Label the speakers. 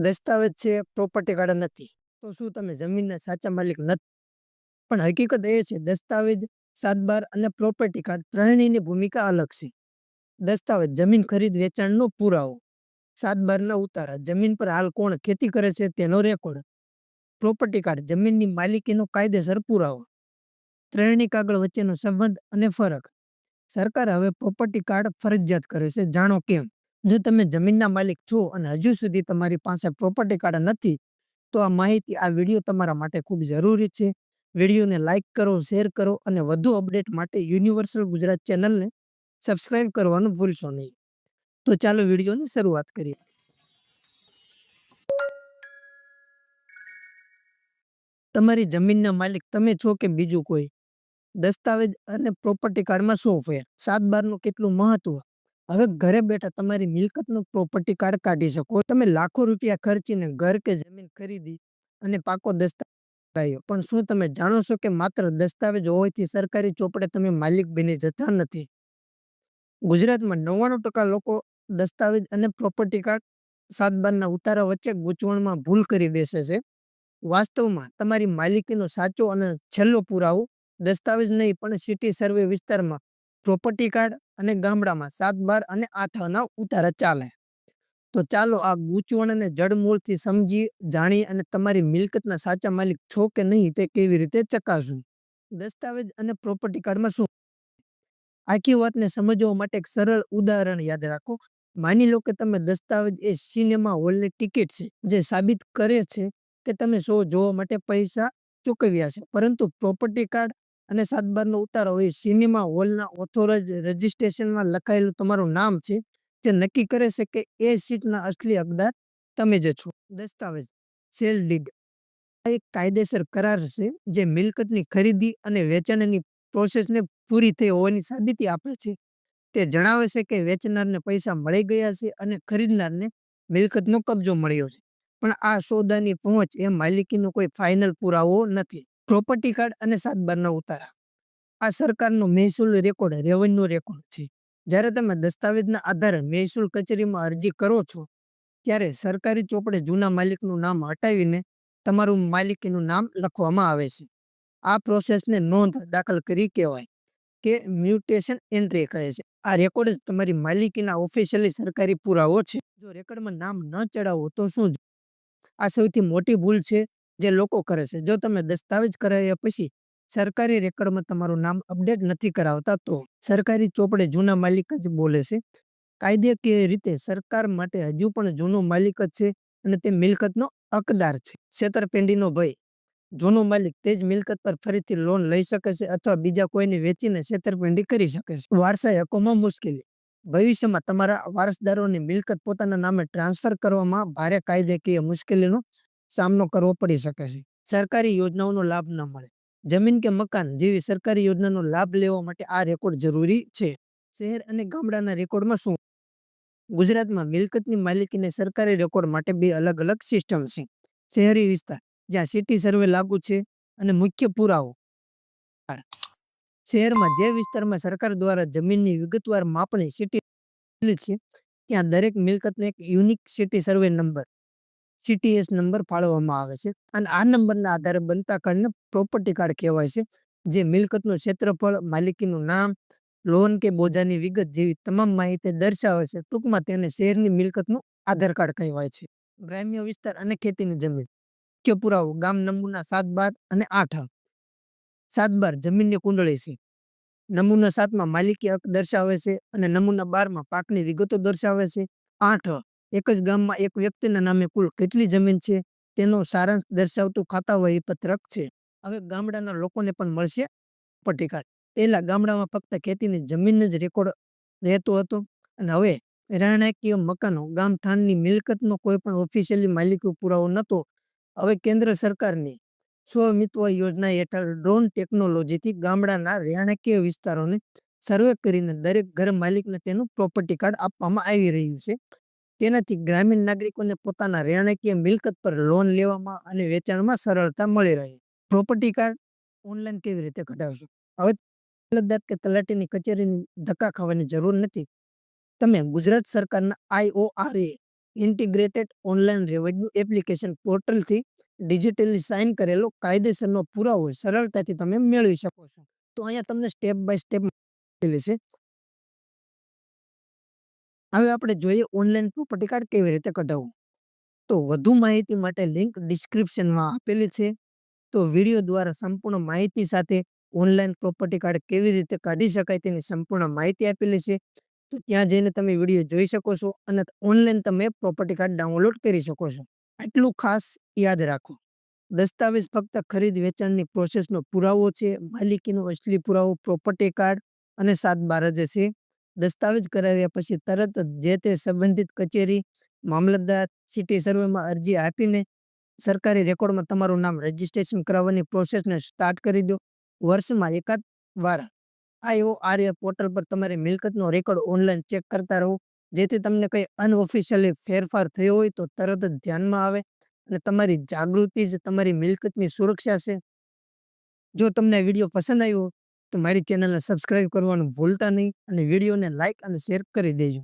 Speaker 1: દસ્તાવેજ છે property card નથી. તો શું તમે જમીનના સાચા માલિક નથી? પણ હકીકત એ છે, દસ્તાવેજ, સાતબાર અને પ્રોપર્ટી કાર્ડ ત્રણેયની ભૂમિકા અલગ છે. દસ્તાવેજ જમીન ખરીદ વેચાણનો પુરાવો. સાતબારના ઉતારા, જમીન પર હાલ કોણ ખેતી કરે છે તેનો રેકોર્ડ પ્રોપર્ટી કાર્ડ જમીનની માલિકીનો કાયદેસર પુરાવો. ત્રણેય કાગળ વચ્ચેનો સંબંધ અને ફરક. સરકાર હવે પ્રોપર્ટી કાર્ડ ફરજિયાત કરે છે, જાણો કેમ? જો તમે જમીનના માલિક છો અને હજુ સુધી તમારી પાસે પ્રોપર્ટી કાર્ડ નથી, તો આ માહિતી, આ વીડિયો તમારા માટે ખૂબ જરૂરી છે. વિડીયોને લાઇક કરો શેર કરો અને વધુ અપડેટ માટે યુનિવર્સલ ગુજરાત ચેનલને સબસ્ક્રાઇબ કરવાનું ભૂલશો નહીં. તો ચાલો વિડીયોની શરૂઆત કરીએ. તમારી જમીનના માલિક તમે છો કે બીજું કોઈ? દસ્તાવેજ અને પ્રોપર્ટી કાર્ડમાં શું ફેર? સાત બારનું કેટલું મહત્વ? હવે ઘરે બેઠા તમારી મિલકતનું પ્રોપર્ટી કાર્ડ કાઢી શકો. તમે લાખો રૂપિયા ખર્ચીને ઘર કે જમીન ખરીદી અને પાકો દસ્તાવેજ પણ શું તમે જાણો છો કે માત્ર દસ્તાવેજ હોવાથી સરકારી ચોપડે તમે માલિક બની જતા નથી? ગુજરાતમાં નવ્વાણું ટકા લોકો દસ્તાવેજ અને પ્રોપર્ટી કાર્ડ સાત બારના ઉતારા વચ્ચે ગૂંચવણમાં ભૂલ કરી બેસે છે. વાસ્તવમાં તમારી માલિકીનો સાચો અને છેલ્લો પુરાવો દસ્તાવેજ નહીં, પણ સિટી સર્વે વિસ્તારમાં પ્રોપર્ટી કાર્ડ અને ગામડામાં સાત, બાર અને આઠ આના ઉતારા ચાલે. તો ચાલો આ ગૂંચવણને જડમૂળથી સમજી, જાણી અને તમારી મિલકતના સાચા માલિક છો કે નહીં તે કેવી રીતે ચકાસવું? દસ્તાવેજ અને પ્રોપર્ટી કાર્ડમાં શું? આખી વાતને સમજવા માટે એક સરળ ઉદાહરણ યાદ રાખો. માની લો કે તમે દસ્તાવેજ એ સિનેમા હોલની ટિકિટ છે, જે સાબિત કરે છે કે તમે શો જોવા માટે પૈસા ચૂકવ્યા છે. પરંતુ પ્રોપર્ટી કાર્ડ અને સાતબારનો ઉતારો એ સિનેમા હોલના ઓથોરાઇઝ રજિસ્ટ્રેશનમાં લખાયેલું તમારું નામ છે, જે નક્કી કરે છે કે એ સીટના અસલી હકદાર તમે જ છો. દસ્તાવેજ. Sale deed. આ એક કાયદેસર કરાર છે, જે મિલકતની ખરીદી અને વેચાણની પ્રોસેસને પૂરી થઈ હોવાની સાબિતી આપે છે. તે જણાવે છે કે વેચનારને પૈસા મળી ગયા છે અને ખરીદનારને મિલકતનો કબજો મળ્યો છે. પણ આ સોદાની પહોંચ એ માલિકીનો કોઈ ફાઇનલ પુરાવો નથી. પ્રોપર્ટી કાર્ડ અને સાતબારના ઉતારા. આ સરકારનો મહેસૂલ રેકોર્ડ રેવન્યુ રેકોર્ડ છે. જ્યારે તમે દસ્તાવેજના આધારે મહેસૂલ કચેરીમાં અરજી કરો છો, ત્યારે સરકારી ચોપડે જૂના માલિકનું નામ હટાવીને તમારું માલિકીનું નામ લખવામાં આવે છે. આ પ્રોસેસને નોંધ દાખલ કરી કહેવાય કે મ્યુટેશન એન્ટ્રી કહે છે. આ રેકોર્ડ જ તમારી માલિકીના ઓફિશિયલી સરકારી પુરાવો છે. જો રેકોર્ડમાં નામ ન ચડાવો તો શું આ સૌથી મોટી ભૂલ છે જે લોકો કરે છે. જો તમે દસ્તાવેજ કરાવ્યા પછી સરકારી રેકોર્ડમાં તમારું નામ અપડેટ નથી કરાવતા, તો સરકારી ચોપડે જૂના માલિક જ બોલે છે. કાયદેકીય રીતે સરકાર માટે હજુ પણ જૂનો માલિક જ છે અને તે મિલકતનો હકદાર છે. છેતરપિંડીનો ભય. જૂનો માલિક તે જ મિલકત પર ફરીથી લોન લઈ શકે છે અથવા બીજા કોઈને વેચીને છેતરપિંડી કરી શકે છે. વારસાઈ હકોમાં મુશ્કેલી. ભવિષ્યમાં તમારા વારસદારોની મિલકત પોતાના નામે ટ્રાન્સફર કરવામાં ભારે કાયદેકીય મુશ્કેલીનો સામનો કરવો પડી શકે છે. સરકારી યોજનાઓનો લાભ ન મળે. જમીન કે મકાન જેવી સરકારી યોજનાનો લાભ લેવા માટે આ રેકોર્ડ જરૂરી છે. શહેર અને ગામડાના રેકોર્ડમાં શું? ગુજરાતમાં મિલકતની માલિકીને સરકારી રેકોર્ડ માટે બે અલગ અલગ સિસ્ટમ છે. શહેરી વિસ્તાર, જ્યાં સિટી સર્વે લાગુ છે અને મુખ્ય પુરાવો. શહેરમાં જે વિસ્તારમાં સરકાર દ્વારા જમીનની વિગતવાર માપણી સિટી છે, ત્યાં દરેક મિલકતને એક unique city survey number CTS number ફાળવવામાં આવે છે. અને આ નંબરના આધારે બનતા કાર્ડને પ્રોપર્ટી કાર્ડ કહેવાય છે, જે મિલકતનું ક્ષેત્રફળ, માલિકીનું નામ લોન કે બોજાની વિગત જેવી તમામ માહિતી દર્શાવે છે. ટૂંકમાં તેને શહેરની મિલકતનું આધાર કાર્ડ કહેવાય છે. ગ્રામ્ય વિસ્તાર અને ખેતીની જમીન. મુખ્ય પુરાવો, ગામ નમૂના સાત બાર અને આઠ. સાત બાર જમીનની કુંડળી છે. નમૂના સાતમાં માલિકી હક દર્શાવે છે અને નમૂના બારમાં પાકની વિગતો દર્શાવે છે. આઠ એક જ ગામમાં એક વ્યક્તિના નામે કુલ કેટલી જમીન છે, તેનો સારાંશ દર્શાવતું ખાતા વહી પત્રક છે. હવે ગામડાના લોકોને પણ મળશે પટ્ટીકાર્ડ. કાર્ડ પહેલા ગામડામાં ફક્ત ખેતીની જમીન જ રેકોર્ડ રહેતો હતો અને હવે રહેણાંકીય મકાનો ગામઠાણની મિલકતનો કોઈ પણ ઓફિશિયલી માલિકી પુરાવો નહોતો. હવે કેન્દ્ર સરકારની સ્વમિત્વ યોજના હેઠળ ડ્રોન ટેકનોલોજીથી ગામડાના રહેણાંકીય વિસ્તારોને સર્વે કરીને દરેક ઘર માલિકને તેનું પ્રોપર્ટી કાર્ડ આપવામાં આવી રહ્યું છે. તેનાથી ગ્રામીણ નાગરિકોને પોતાના રહેણાંકીય મિલકત પર લોન લેવામાં અને વેચાણમાં સરળતા મળી રહે. પ્રોપર્ટી કાર્ડ ઓનલાઈન કેવી રીતે કઢાવશો? હવે મામલતદાર કે તલાટીની કચેરીની ધક્કા ખાવાની જરૂર નથી. તમે ગુજરાત સરકારના IORA integrated online revenue application પોર્ટલથી digitally sign કરેલો કાયદેસરનો પુરાવો સરળતાથી તમે મેળવી શકો છો. તો અહીંયા તમને સ્ટેપ બાય સ્ટેપ છે હવે આપણે જોઈએ ઓનલાઈન પ્રોપર્ટી કાર્ડ કેવી રીતે કઢાવવું? તો વધુ માહિતી માટે લિંક ડિસ્ક્રિપ્શનમાં આપેલી છે. તો વીડિયો દ્વારા સંપૂર્ણ માહિતી સાથે ઓનલાઈન પ્રોપર્ટી કાર્ડ કેવી રીતે કાઢી શકાય તેની સંપૂર્ણ માહિતી આપેલી છે. તો ત્યાં જઈને તમે વીડિયો જોઈ શકો છો અને ઓનલાઈન તમે પ્રોપર્ટી કાર્ડ ડાઉનલોડ કરી શકો છો. આટલું ખાસ યાદ રાખો. દસ્તાવેજ ફક્ત ખરીદ વેચાણની પ્રોસેસનો પુરાવો છે. માલિકીનો અસલી પુરાવો પ્રોપર્ટી કાર્ડ અને સાત બાર જ છે. દસ્તાવેજ કરાવ્યા પછી તરત જ જે તે સંબંધિત કચેરી, મામલતદાર, સિટી સર્વેમાં અરજી આપીને સરકારી રેકોર્ડમાં તમારું નામ રજીસ્ટ્રેશન કરાવવાની પ્રોસેસને સ્ટાર્ટ કરી દો. વર્ષમાં એકાદ વાર આઈઓ આર્ય પોર્ટલ પર તમારી મિલકતનો રેકોર્ડ ઓનલાઈન ચેક કરતા રહો. જેથી તમને કંઈ અનઓફિશિયલી ફેરફાર થયો હોય તો તરત જ ધ્યાનમાં આવે અને તમારી જાગૃતિ જ તમારી મિલકતની સુરક્ષા છે. જો તમને વીડિયો પસંદ આવ્યો તો મારી ચેનલને સબસ્ક્રાઈબ કરવાનું ભૂલતા નહીં અને વિડીયોને લાઇક અને શેર કરી દેજો.